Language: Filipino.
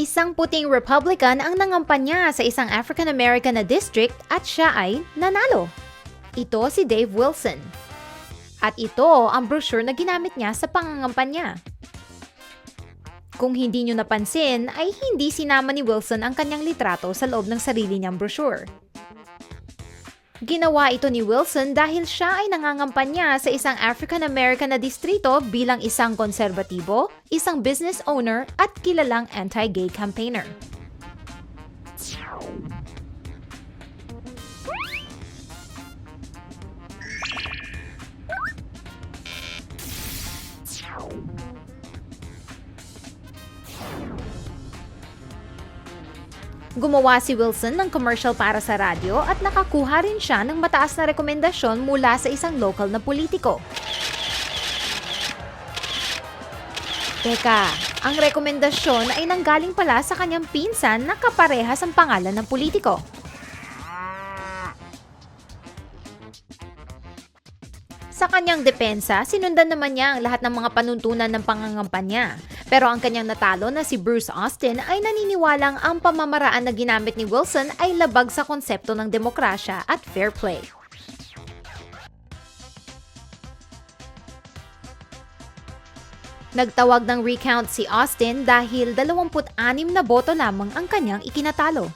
Isang puting Republican ang nangampanya sa isang African-American na district at siya ay nanalo. Ito si Dave Wilson. At ito ang brochure na ginamit niya sa pangangampanya. Kung hindi nyo napansin, ay hindi sinama ni Wilson ang kanyang litrato sa loob ng sarili niyang brochure. Ginawa ito ni Wilson dahil siya ay nangangampanya sa isang African-American na distrito bilang isang konserbatibo, isang business owner at kilalang anti-gay campaigner. Gumawa si Wilson ng commercial para sa radyo at nakakuha rin siya ng mataas na rekomendasyon mula sa isang local na politiko. Teka, ang rekomendasyon ay nanggaling pala sa kanyang pinsan na kaparehas ang pangalan ng politiko. Sa kanyang depensa, sinundan naman niya ang lahat ng mga panuntunan ng pangangampanya. Pero ang kanyang natalo na si Bruce Austin ay naniniwalang ang pamamaraan na ginamit ni Wilson ay labag sa konsepto ng demokrasya at fair play. Nagtawag ng recount si Austin dahil 26 na boto lamang ang kanyang ikinatalo.